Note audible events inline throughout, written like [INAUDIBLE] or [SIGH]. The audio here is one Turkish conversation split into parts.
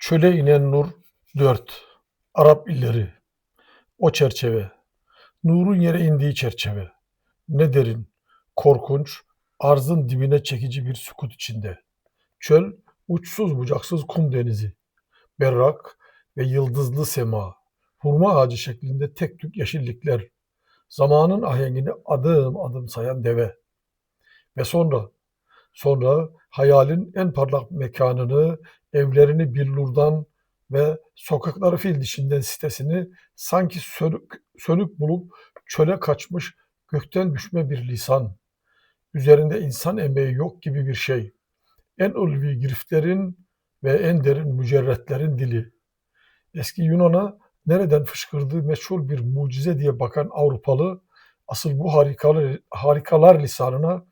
Çöle inen nur 4. Arap illeri. O çerçeve. Nurun yere indiği çerçeve. Ne derin, korkunç, arzın dibine çekici bir sükut içinde. Çöl, uçsuz bucaksız kum denizi. Berrak ve yıldızlı sema. Hurma ağacı şeklinde tek tük yeşillikler. Zamanın ahengini adım adım sayan deve. Ve sonra, sonra hayalin en parlak mekanını, evlerini billurdan ve sokakları fil dişinden sitesini sanki sönük, sönük bulup çöle kaçmış gökten düşme bir lisan. Üzerinde insan emeği yok gibi bir şey. En ulvi giriflerin ve en derin mücerretlerin dili. Eski Yunan'a nereden fışkırdığı meçhul bir mucize diye bakan Avrupalı asıl bu harikalar, harikalar lisanına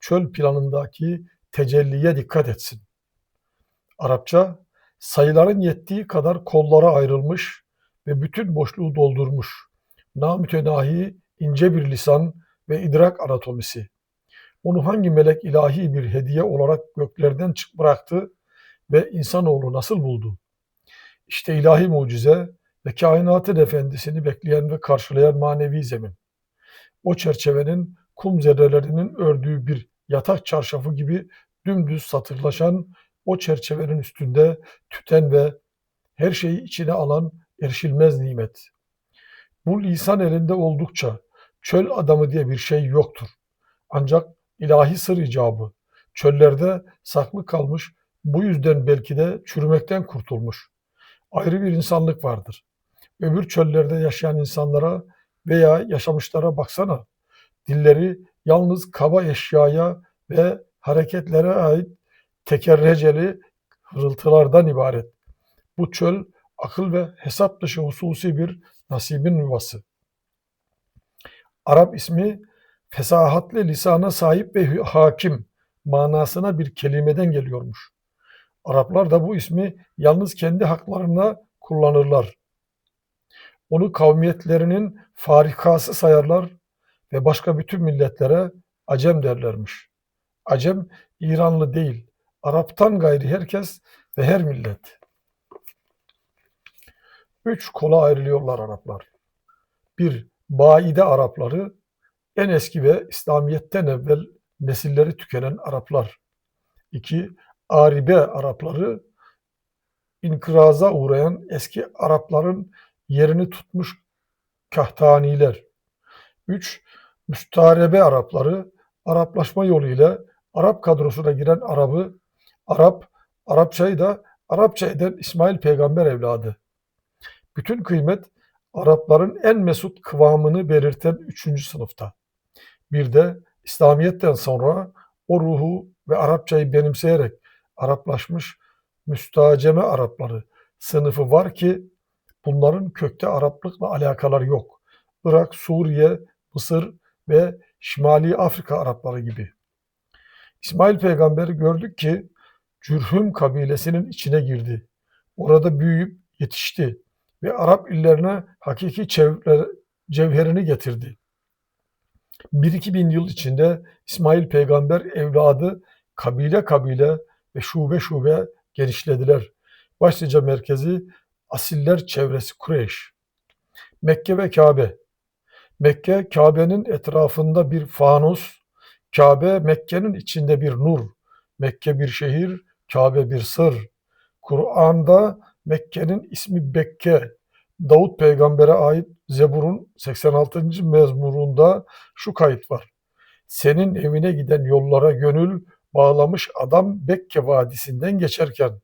çöl planındaki tecelliye dikkat etsin. Arapça sayıların yettiği kadar kollara ayrılmış ve bütün boşluğu doldurmuş. Namütenahi ince bir lisan ve idrak anatomisi. Onu hangi melek ilahi bir hediye olarak göklerden çık bıraktı ve insanoğlu nasıl buldu? İşte ilahi mucize ve kainatın efendisini bekleyen ve karşılayan manevi zemin. O çerçevenin kum zerrelerinin ördüğü bir yatak çarşafı gibi dümdüz satırlaşan o çerçevenin üstünde tüten ve her şeyi içine alan erişilmez nimet. Bu lisan elinde oldukça çöl adamı diye bir şey yoktur. Ancak ilahi sır icabı çöllerde saklı kalmış bu yüzden belki de çürümekten kurtulmuş. Ayrı bir insanlık vardır. Öbür çöllerde yaşayan insanlara veya yaşamışlara baksana. Dilleri yalnız kaba eşyaya ve hareketlere ait tekerreceli hırıltılardan ibaret. Bu çöl akıl ve hesap dışı hususi bir nasibin yuvası. Arap ismi fesahatli lisana sahip ve hakim manasına bir kelimeden geliyormuş. Araplar da bu ismi yalnız kendi haklarına kullanırlar. Onu kavmiyetlerinin farikası sayarlar ve başka bütün milletlere Acem derlermiş. Acem İranlı değil, Arap'tan gayri herkes ve her millet. Üç kola ayrılıyorlar Araplar. Bir, Baide Arapları, en eski ve İslamiyet'ten evvel nesilleri tükenen Araplar. İki, Aribe Arapları, inkıraza uğrayan eski Arapların yerini tutmuş kahtaniler. Üç, Müstarebe Arapları, Araplaşma yoluyla Arap kadrosuna giren Arap'ı Arap, Arapçayı da Arapça eden İsmail peygamber evladı. Bütün kıymet Arapların en mesut kıvamını belirten üçüncü sınıfta. Bir de İslamiyet'ten sonra o ruhu ve Arapçayı benimseyerek Araplaşmış müstaceme Arapları sınıfı var ki bunların kökte Araplıkla alakaları yok. Irak, Suriye, Mısır ve Şimali Afrika Arapları gibi. İsmail peygamberi gördük ki Cürhüm kabilesinin içine girdi. Orada büyüyüp yetişti ve Arap illerine hakiki çevre, cevherini getirdi. Bir iki bin yıl içinde İsmail peygamber evladı kabile kabile ve şube şube genişlediler. Başlıca merkezi asiller çevresi Kureyş. Mekke ve Kabe. Mekke Kabe'nin etrafında bir fanus, Kabe Mekke'nin içinde bir nur. Mekke bir şehir, Kabe bir sır. Kur'an'da Mekke'nin ismi Bekke. Davut peygambere ait Zebur'un 86. mezmurunda şu kayıt var. Senin evine giden yollara gönül bağlamış adam Bekke Vadisi'nden geçerken.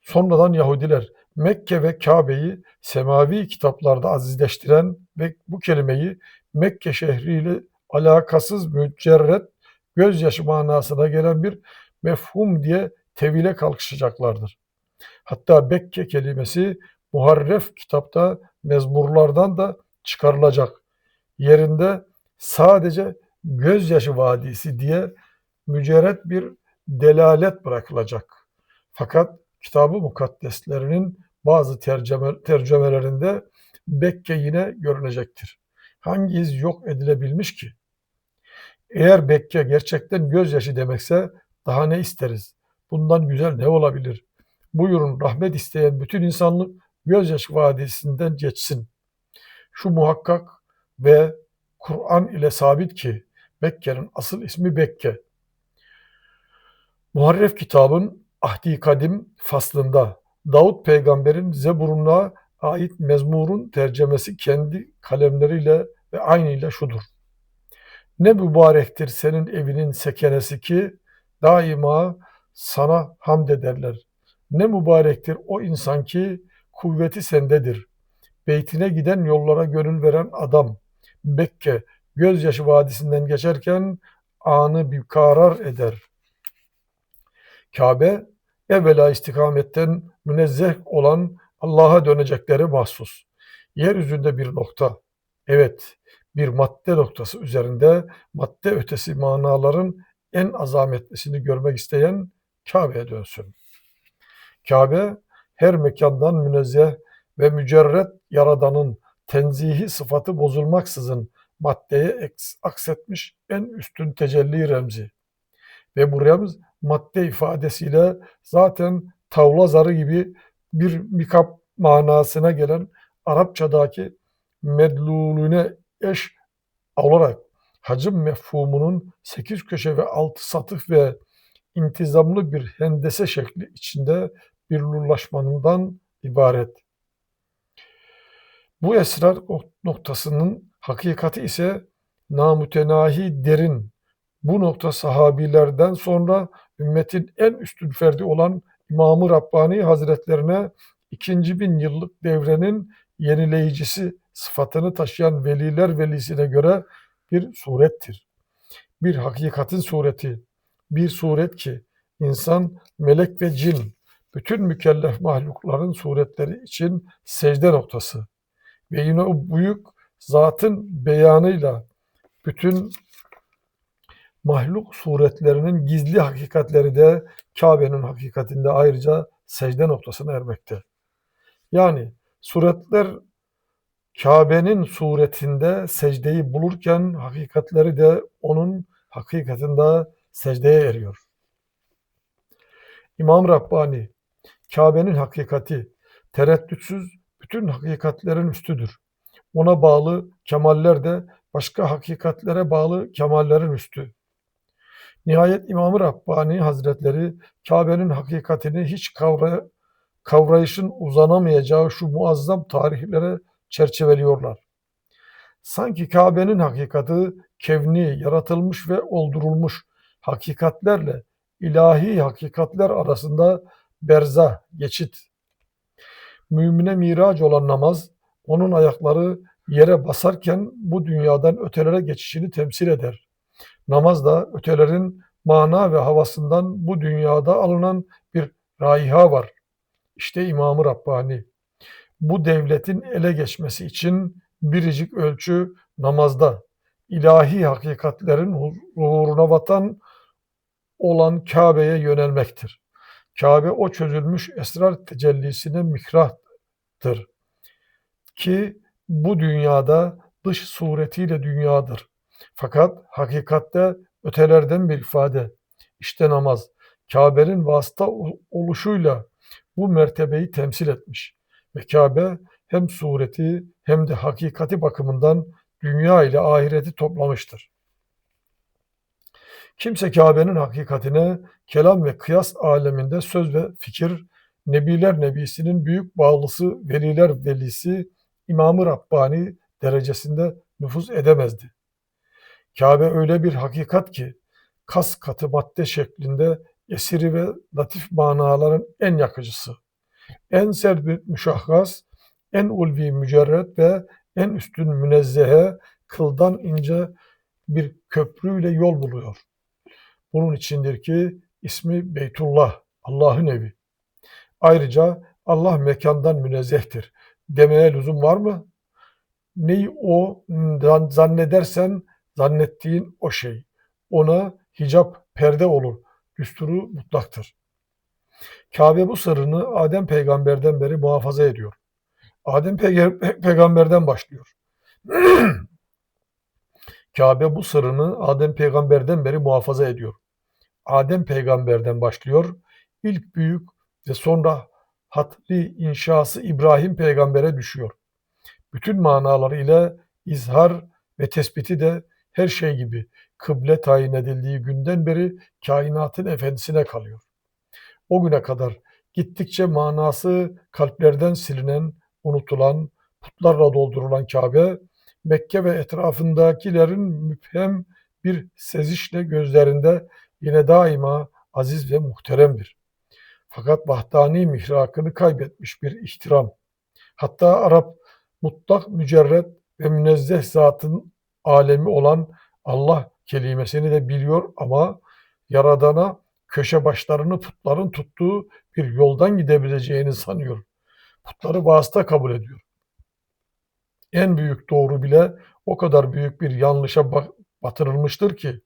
Sonradan Yahudiler Mekke ve Kabe'yi semavi kitaplarda azizleştiren ve bu kelimeyi Mekke şehriyle alakasız mücerret gözyaşı manasına gelen bir mefhum diye tevile kalkışacaklardır. Hatta Bekke kelimesi muharref kitapta mezmurlardan da çıkarılacak. Yerinde sadece gözyaşı vadisi diye mücerret bir delalet bırakılacak. Fakat kitabı mukaddeslerinin bazı tercüme, tercümelerinde Bekke yine görünecektir. Hangi iz yok edilebilmiş ki? Eğer Bekke gerçekten gözyaşı demekse daha ne isteriz? Bundan güzel ne olabilir? Buyurun rahmet isteyen bütün insanlık gözyaşı vadisinden geçsin. Şu muhakkak ve Kur'an ile sabit ki Mekke'nin asıl ismi Bekke. Muharref kitabın Ahdi Kadim faslında Davut peygamberin Zebur'una ait mezmurun tercemesi kendi kalemleriyle ve aynıyla şudur. Ne mübarektir senin evinin sekenesi ki daima sana hamd ederler. Ne mübarektir o insan ki kuvveti sendedir. Beytine giden yollara gönül veren adam. Bekke gözyaşı vadisinden geçerken anı bir karar eder. Kabe evvela istikametten münezzeh olan Allah'a dönecekleri mahsus. Yeryüzünde bir nokta. Evet, bir madde noktası üzerinde madde ötesi manaların en azametlisini görmek isteyen Kabe'ye dönsün. Kabe her mekandan münezzeh ve mücerret yaradanın tenzihi sıfatı bozulmaksızın maddeye aksetmiş en üstün tecelli remzi. Ve bu remz madde ifadesiyle zaten tavla zarı gibi bir mikap manasına gelen Arapçadaki medlulüne eş olarak hacim mefhumunun sekiz köşe ve altı satık ve intizamlı bir hendese şekli içinde bir lullaşmanından ibaret. Bu esrar noktasının hakikati ise namütenahi derin. Bu nokta sahabilerden sonra ümmetin en üstün ferdi olan İmam-ı Rabbani Hazretlerine ikinci bin yıllık devrenin yenileyicisi sıfatını taşıyan veliler velisine göre bir surettir. Bir hakikatin sureti, bir suret ki insan, melek ve cin, bütün mükellef mahlukların suretleri için secde noktası. Ve yine o büyük zatın beyanıyla bütün mahluk suretlerinin gizli hakikatleri de Kabe'nin hakikatinde ayrıca secde noktasına ermekte. Yani suretler Kabe'nin suretinde secdeyi bulurken hakikatleri de onun hakikatinde secdeye eriyor. İmam Rabbani, Kabe'nin hakikati tereddütsüz bütün hakikatlerin üstüdür. Ona bağlı kemaller de başka hakikatlere bağlı kemallerin üstü. Nihayet İmam-ı Rabbani Hazretleri Kabe'nin hakikatini hiç kavra, kavrayışın uzanamayacağı şu muazzam tarihlere çerçeveliyorlar. Sanki Kabe'nin hakikati kevni, yaratılmış ve oldurulmuş hakikatlerle ilahi hakikatler arasında berzah, geçit. Mümine miraç olan namaz, onun ayakları yere basarken bu dünyadan ötelere geçişini temsil eder. Namaz da ötelerin mana ve havasından bu dünyada alınan bir raiha var. İşte İmam-ı Rabbani. Bu devletin ele geçmesi için biricik ölçü namazda. ilahi hakikatlerin huzuruna vatan olan Kabe'ye yönelmektir. Kabe o çözülmüş esrar tecellisine mikrahtır. Ki bu dünyada dış suretiyle dünyadır. Fakat hakikatte ötelerden bir ifade. İşte namaz. Kabe'nin vasıta oluşuyla bu mertebeyi temsil etmiş. Ve Kabe hem sureti hem de hakikati bakımından dünya ile ahireti toplamıştır. Kimse Kabe'nin hakikatine kelam ve kıyas aleminde söz ve fikir, Nebiler Nebisi'nin büyük bağlısı, veliler velisi, İmam-ı Rabbani derecesinde nüfuz edemezdi. Kabe öyle bir hakikat ki kas katı madde şeklinde esiri ve latif manaların en yakıcısı. En sert bir müşahhas, en ulvi mücerret ve en üstün münezzehe, kıldan ince bir köprüyle yol buluyor. Bunun içindir ki ismi Beytullah, Allah'ın evi. Ayrıca Allah mekandan münezzehtir. Demeye lüzum var mı? Neyi o zannedersen zannettiğin o şey. Ona hicap, perde olur. Düsturu mutlaktır. Kabe bu sırrını Adem peygamberden beri muhafaza ediyor. Adem pe peygamberden başlıyor. [CLEARS THROAT] Kabe bu sırrını Adem peygamberden beri muhafaza ediyor. Adem peygamberden başlıyor. İlk büyük ve sonra hatli inşası İbrahim peygambere düşüyor. Bütün manaları ile izhar ve tespiti de her şey gibi kıble tayin edildiği günden beri kainatın efendisine kalıyor. O güne kadar gittikçe manası kalplerden silinen, unutulan, putlarla doldurulan Kabe, Mekke ve etrafındakilerin müphem bir sezişle gözlerinde yine daima aziz ve muhteremdir. Fakat vahdani mihrakını kaybetmiş bir ihtiram. Hatta Arap mutlak mücerret ve münezzeh zatın alemi olan Allah kelimesini de biliyor ama Yaradan'a köşe başlarını putların tuttuğu bir yoldan gidebileceğini sanıyor. Putları vasıta kabul ediyor. En büyük doğru bile o kadar büyük bir yanlışa batırılmıştır ki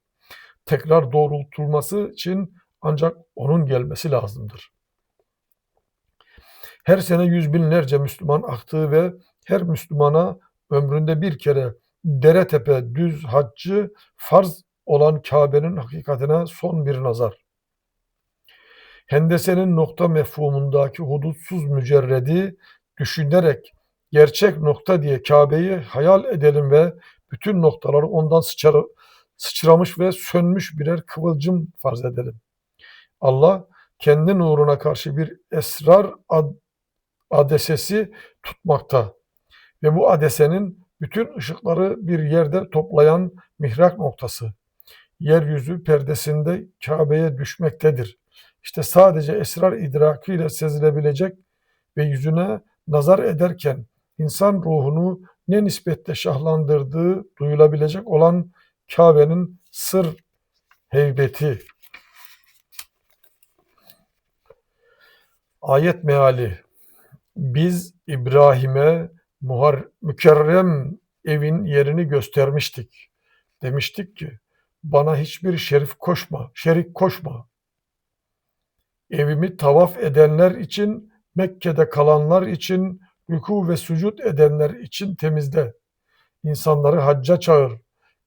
tekrar doğrultulması için ancak onun gelmesi lazımdır. Her sene yüz binlerce Müslüman aktığı ve her Müslümana ömründe bir kere dere tepe düz haccı farz olan Kabe'nin hakikatine son bir nazar. Hendesenin nokta mefhumundaki hudutsuz mücerredi düşünerek gerçek nokta diye Kabe'yi hayal edelim ve bütün noktaları ondan sıçrar, sıçramış ve sönmüş birer kıvılcım farz edelim. Allah kendi nuruna karşı bir esrar ad, adesesi tutmakta ve bu adesenin bütün ışıkları bir yerde toplayan mihrak noktası yeryüzü perdesinde Kabe'ye düşmektedir. İşte sadece esrar idrakiyle sezilebilecek ve yüzüne nazar ederken insan ruhunu ne nispetle şahlandırdığı duyulabilecek olan Kabe'nin sır heybeti. Ayet meali Biz İbrahim'e muhar, mükerrem evin yerini göstermiştik. Demiştik ki bana hiçbir şerif koşma, şerik koşma. Evimi tavaf edenler için, Mekke'de kalanlar için, rükû ve sucud edenler için temizle. İnsanları hacca çağır.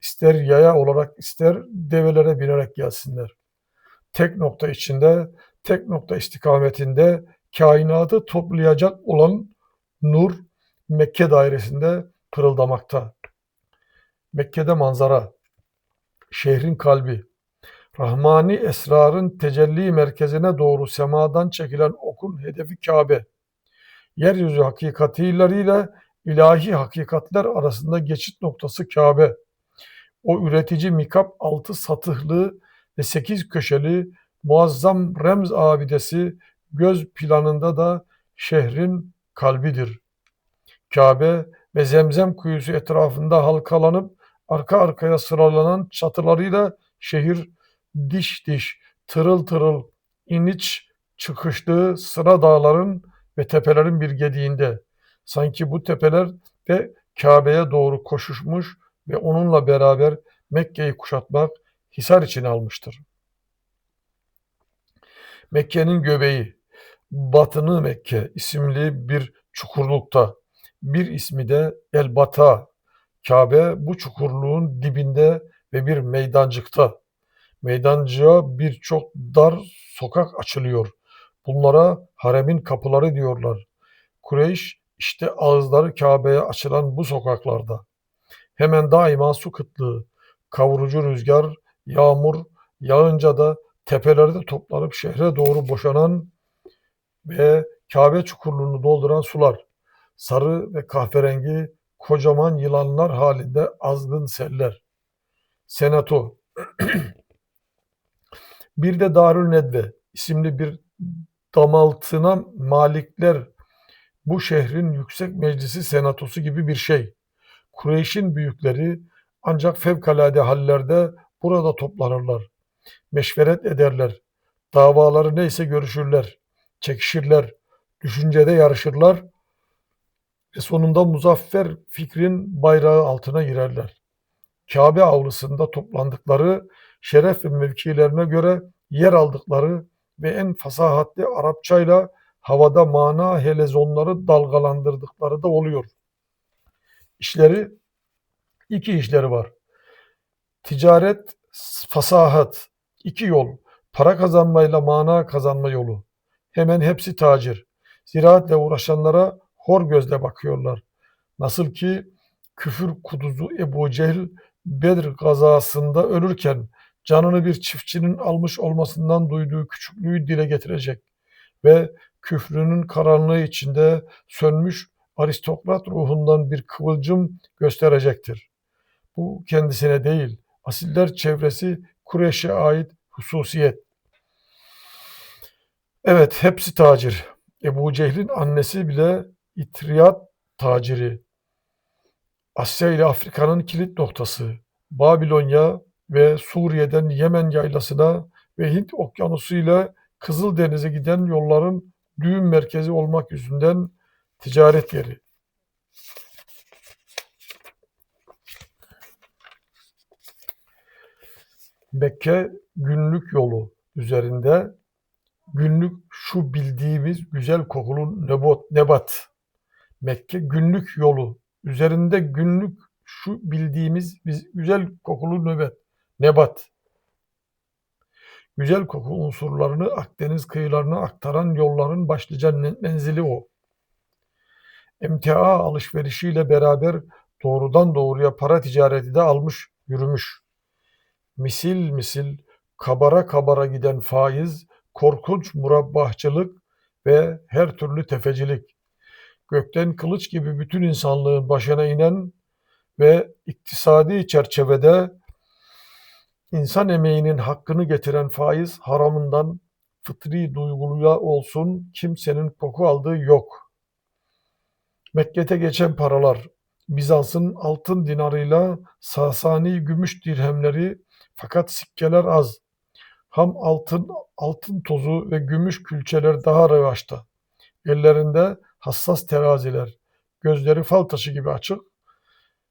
İster yaya olarak ister develere binerek gelsinler. Tek nokta içinde, tek nokta istikametinde kainatı toplayacak olan nur Mekke dairesinde pırıldamakta. Mekke'de manzara, şehrin kalbi, Rahmani esrarın tecelli merkezine doğru semadan çekilen okun hedefi Kabe. Yeryüzü hakikatileriyle ilahi hakikatler arasında geçit noktası Kabe. O üretici mikap altı satıhlı ve sekiz köşeli muazzam remz abidesi göz planında da şehrin kalbidir. Kabe ve zemzem kuyusu etrafında halkalanıp arka arkaya sıralanan çatılarıyla şehir diş diş, tırıl tırıl, iniç çıkıştığı sıra dağların ve tepelerin bir gediğinde. Sanki bu tepeler de Kabe'ye doğru koşuşmuş ve onunla beraber Mekke'yi kuşatmak hisar için almıştır. Mekke'nin göbeği, Batını Mekke isimli bir çukurlukta, bir ismi de El Bata. Kabe bu çukurluğun dibinde ve bir meydancıkta. Meydancığa birçok dar sokak açılıyor. Bunlara haremin kapıları diyorlar. Kureyş işte ağızları Kabe'ye açılan bu sokaklarda. Hemen daima su kıtlığı, kavurucu rüzgar, yağmur yağınca da tepelerde toplanıp şehre doğru boşanan ve Kabe çukurluğunu dolduran sular, sarı ve kahverengi kocaman yılanlar halinde azgın seller. Senato [CLEARS THROAT] Bir de Darül Nedve isimli bir damaltına malikler bu şehrin yüksek meclisi senatosu gibi bir şey. Kureyş'in büyükleri ancak fevkalade hallerde burada toplanırlar. Meşveret ederler. Davaları neyse görüşürler. Çekişirler. Düşüncede yarışırlar. Ve sonunda muzaffer fikrin bayrağı altına girerler. Kabe avlusunda toplandıkları şeref ve mevkilerine göre yer aldıkları ve en fasahatli Arapçayla havada mana helezonları dalgalandırdıkları da oluyor. İşleri, iki işleri var. Ticaret, fasahat, iki yol. Para kazanmayla mana kazanma yolu. hemen hepsi tacir. Ziraatle uğraşanlara hor gözle bakıyorlar. Nasıl ki küfür kuduzu Ebu Cehil Bedir gazasında ölürken canını bir çiftçinin almış olmasından duyduğu küçüklüğü dile getirecek ve küfrünün karanlığı içinde sönmüş aristokrat ruhundan bir kıvılcım gösterecektir. Bu kendisine değil, asiller çevresi Kureyş'e ait hususiyet. Evet, hepsi tacir. Ebu Cehil'in annesi bile itriyat taciri. Asya ile Afrika'nın kilit noktası. Babilonya ve Suriye'den Yemen yaylasına ve Hint okyanusu ile Kızıldeniz'e giden yolların düğüm merkezi olmak yüzünden ticaret yeri. Mekke günlük yolu üzerinde günlük şu bildiğimiz güzel kokulu nebat, nebat. Mekke günlük yolu üzerinde günlük şu bildiğimiz biz güzel kokulu nöbet, nebat. Güzel koku unsurlarını Akdeniz kıyılarına aktaran yolların başlıca menzili o. MTA alışverişiyle beraber doğrudan doğruya para ticareti de almış, yürümüş. Misil misil, kabara kabara giden faiz, korkunç murabbahçılık ve her türlü tefecilik. Gökten kılıç gibi bütün insanlığın başına inen ve iktisadi çerçevede insan emeğinin hakkını getiren faiz haramından fıtri duyguluya olsun kimsenin koku aldığı yok. Mekke'te geçen paralar, Bizans'ın altın dinarıyla Sasani gümüş dirhemleri fakat sikkeler az. Ham altın, altın tozu ve gümüş külçeler daha revaçta. Ellerinde hassas teraziler, gözleri fal taşı gibi açık,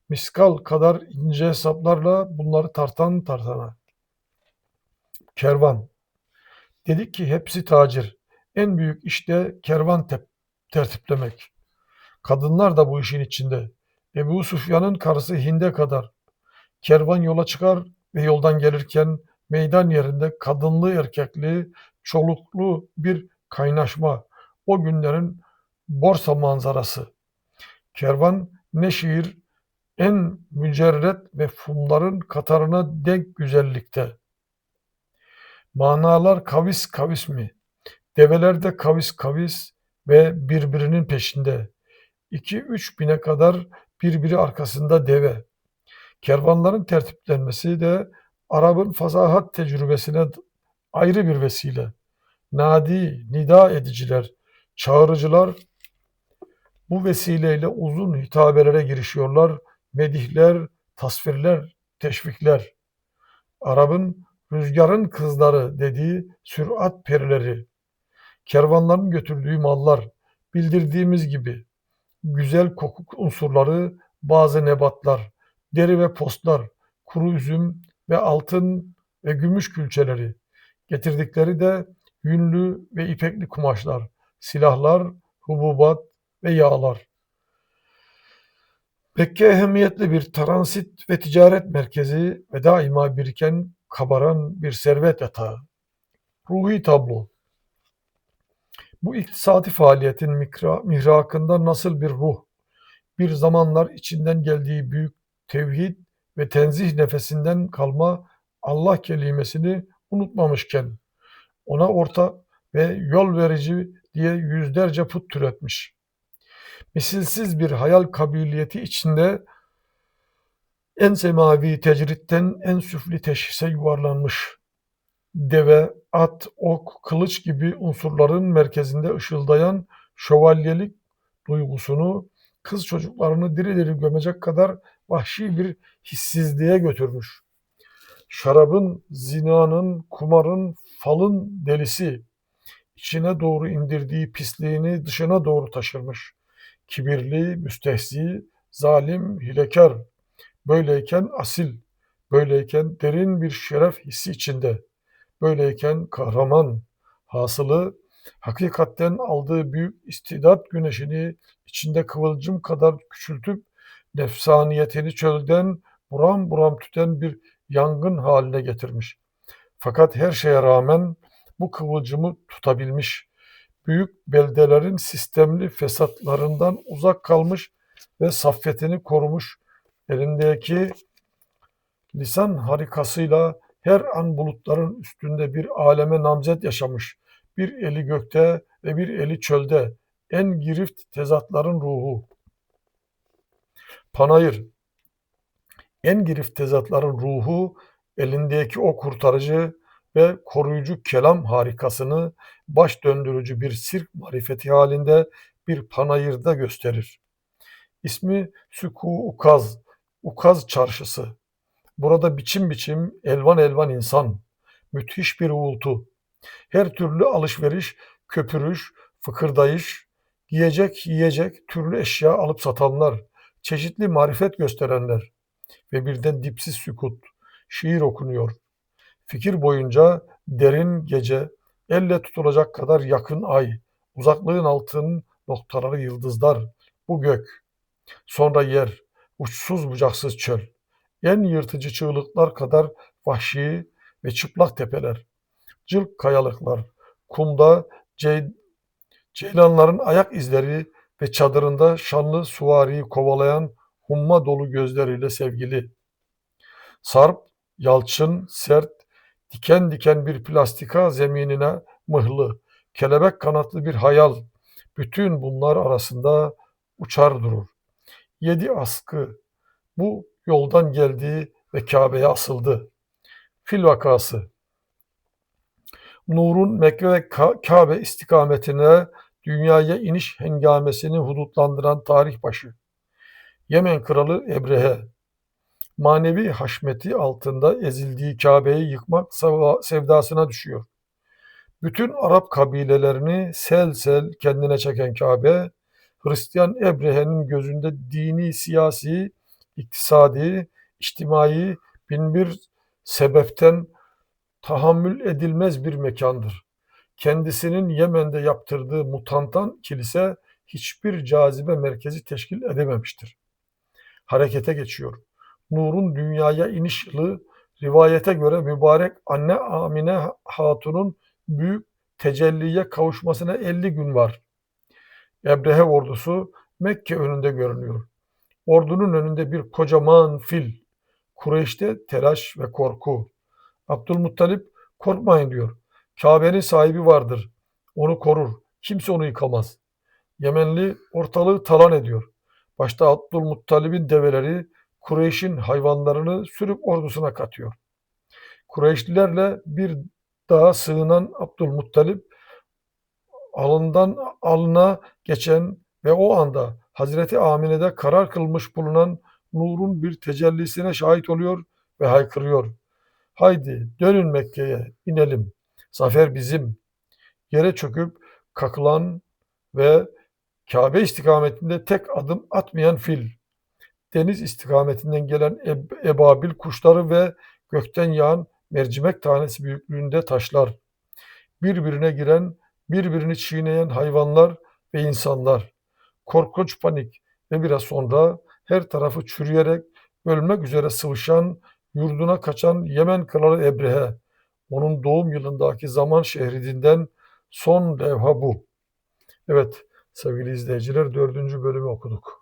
miskal kadar ince hesaplarla bunları tartan tartana. Kervan. Dedik ki hepsi tacir. En büyük işte kervan tep tertiplemek. Kadınlar da bu işin içinde. Ebu Sufyan'ın karısı Hinde kadar. Kervan yola çıkar ve yoldan gelirken meydan yerinde kadınlı erkekli, çoluklu bir kaynaşma. O günlerin borsa manzarası. Kervan ne şiir en mücerret mefhumların katarına denk güzellikte. Manalar kavis kavis mi? Develer de kavis kavis ve birbirinin peşinde. İki üç bine kadar birbiri arkasında deve. Kervanların tertiplenmesi de Arap'ın fasahat tecrübesine ayrı bir vesile. Nadi, nida ediciler, çağırıcılar bu vesileyle uzun hitabelere girişiyorlar. Medihler, tasvirler, teşvikler. Arap'ın rüzgarın kızları dediği sürat perileri. Kervanların götürdüğü mallar, bildirdiğimiz gibi güzel koku unsurları, bazı nebatlar, deri ve postlar, kuru üzüm ve altın ve gümüş külçeleri. Getirdikleri de yünlü ve ipekli kumaşlar, silahlar, hububat ve yağlar. Mekke ehemmiyetli bir transit ve ticaret merkezi ve daima biriken, kabaran bir servet yatağı. Ruhi tablo. Bu iktisadi faaliyetin mikra, mihrakında nasıl bir ruh, bir zamanlar içinden geldiği büyük tevhid ve tenzih nefesinden kalma Allah kelimesini unutmamışken, ona orta ve yol verici diye yüzlerce put türetmiş. Misilsiz bir hayal kabiliyeti içinde en semavi tecritten en süfli teşhise yuvarlanmış. Deve, at, ok, kılıç gibi unsurların merkezinde ışıldayan şövalyelik duygusunu kız çocuklarını diri diri gömecek kadar vahşi bir hissizliğe götürmüş. Şarabın, zinanın, kumarın, falın delisi, içine doğru indirdiği pisliğini dışına doğru taşırmış. Kibirli, müstehzi, zalim, hilekar. Böyleyken asil, böyleyken derin bir şeref hissi içinde. Böyleyken kahraman, hasılı hakikatten aldığı büyük istidat güneşini içinde kıvılcım kadar küçültüp nefsaniyetini çölden buram buram tüten bir yangın haline getirmiş. Fakat her şeye rağmen bu kıvılcımı tutabilmiş. Büyük beldelerin sistemli fesatlarından uzak kalmış ve saffetini korumuş elindeki lisan harikasıyla her an bulutların üstünde bir aleme namzet yaşamış. Bir eli gökte ve bir eli çölde. En girift tezatların ruhu. Panayır. En girift tezatların ruhu elindeki o kurtarıcı ve koruyucu kelam harikasını baş döndürücü bir sirk marifeti halinde bir panayırda gösterir. İsmi Süku Ukaz, Ukaz Çarşısı. Burada biçim biçim, elvan elvan insan, müthiş bir uğultu. Her türlü alışveriş, köpürüş, fıkırdayış, giyecek, yiyecek, türlü eşya alıp satanlar, çeşitli marifet gösterenler ve birden dipsiz sükut, şiir okunuyor. Fikir boyunca derin gece, elle tutulacak kadar yakın ay, uzaklığın altın noktaları yıldızlar, bu gök. Sonra yer, uçsuz bucaksız çöl. En yırtıcı çığlıklar kadar vahşi ve çıplak tepeler. Cılk kayalıklar, kumda cey, ceylanların ayak izleri ve çadırında şanlı suvariyi kovalayan humma dolu gözleriyle sevgili. Sarp, yalçın, sert, diken diken bir plastika zeminine mıhlı, kelebek kanatlı bir hayal. Bütün bunlar arasında uçar durur. Yedi askı bu yoldan geldi ve Kabe'ye asıldı. Fil vakası. Nur'un Mekke ve Kabe istikametine dünyaya iniş hengamesini hudutlandıran tarih başı. Yemen kralı Ebrehe, manevi haşmeti altında ezildiği Kabe'yi yıkmak sevdasına düşüyor. Bütün Arap kabilelerini sel sel kendine çeken Kabe, Hristiyan Ebrehe'nin gözünde dini, siyasi, iktisadi, içtimai bin bir sebepten tahammül edilmez bir mekandır. Kendisinin Yemen'de yaptırdığı mutantan kilise hiçbir cazibe merkezi teşkil edememiştir. Harekete geçiyor. Nur'un dünyaya iniş yılı rivayete göre mübarek anne Amine Hatun'un büyük tecelliye kavuşmasına 50 gün var. Ebrehe ordusu Mekke önünde görünüyor. Ordunun önünde bir kocaman fil. Kureyş'te telaş ve korku. Abdülmuttalip korkmayın diyor. Kabe'nin sahibi vardır. Onu korur. Kimse onu yıkamaz. Yemenli ortalığı talan ediyor. Başta Abdülmuttalib'in develeri Kureyş'in hayvanlarını sürüp ordusuna katıyor. Kureyşlilerle bir daha sığınan Abdülmuttalip alından alına geçen ve o anda Hazreti Amine'de karar kılmış bulunan nurun bir tecellisine şahit oluyor ve haykırıyor. Haydi dönün Mekke'ye inelim. Zafer bizim. Yere çöküp kakılan ve Kabe istikametinde tek adım atmayan fil. Deniz istikametinden gelen eb ebabil kuşları ve gökten yağan mercimek tanesi büyüklüğünde taşlar. Birbirine giren, birbirini çiğneyen hayvanlar ve insanlar. Korkunç panik ve biraz sonra her tarafı çürüyerek ölmek üzere sıvışan, yurduna kaçan Yemen kralı Ebrehe. Onun doğum yılındaki zaman şehridinden son levha bu. Evet sevgili izleyiciler dördüncü bölümü okuduk.